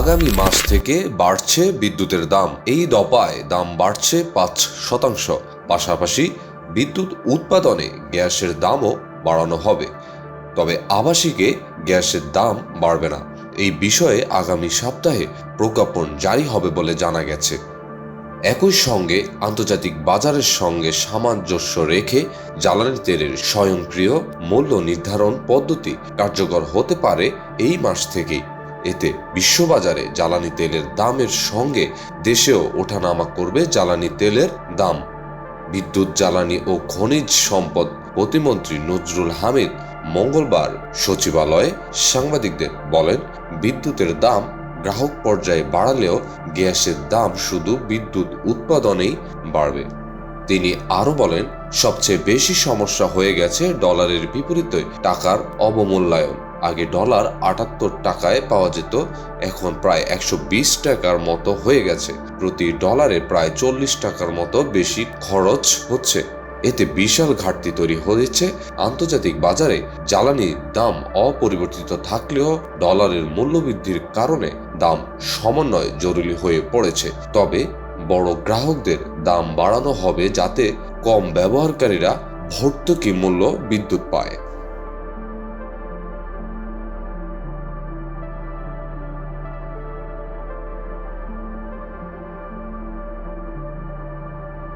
আগামী মাস থেকে বাড়ছে বিদ্যুতের দাম। এই দফায় দাম বাড়ছে পাঁচ শতাংশ। পাশাপাশি বিদ্যুৎ উৎপাদনে গ্যাসের দামও বাড়ানো হবে। তবে আবাসিকে গ্যাসের দাম বাড়বে না। এই বিষয়ে আগামী সপ্তাহে প্রজ্ঞাপন জারি হবে বলে জানা গেছে। একই সঙ্গে আন্তর্জাতিক বাজারের সঙ্গে সামঞ্জস্য রেখে জ্বালানি তেলের স্বয়ংক্রিয় মূল্য নির্ধারণ পদ্ধতি কার্যকর হতে পারে এই মাস থেকেই। এতে বিশ্ববাজারে জ্বালানি তেলের দামের সঙ্গে দেশেও ওঠানামা করবে জ্বালানি তেলের দাম। বিদ্যুৎ, জ্বালানি ও খনিজ সম্পদ প্রতিমন্ত্রী নজরুল হামিদ মঙ্গলবার সচিবালয়ে সাংবাদিকদের বলেন, বিদ্যুতের দাম গ্রাহক পর্যায়ে বাড়ালেও গ্যাসের দাম শুধু বিদ্যুৎ উৎপাদনেই বাড়বে। তিনি আরও বলেন, সবচেয়ে বেশি সমস্যা হয়ে গেছে ডলারের বিপরীতে টাকার অবমূল্যায়ন। আগে ডলার আটাত্তর টাকায় পাওয়া যেত, এখন প্রায় একশো বিশ টাকার মতো হয়ে গেছে। প্রতি ডলারে প্রায় চল্লিশ টাকার মতো বেশি খরচ হচ্ছে। এতে বিশাল ঘাটতি তৈরি হয়েছে। আন্তর্জাতিক বাজারে জ্বালানির দাম অপরিবর্তিত থাকলেও ডলারের মূল্যবৃদ্ধির কারণে দাম সমন্বয় জরুরি হয়ে পড়েছে। তবে বড় গ্রাহকদের দাম বাড়ানো হবে যাতে কম ব্যবহারকারীরা ভর্তুকি মূল্য বিদ্যুৎ পায়।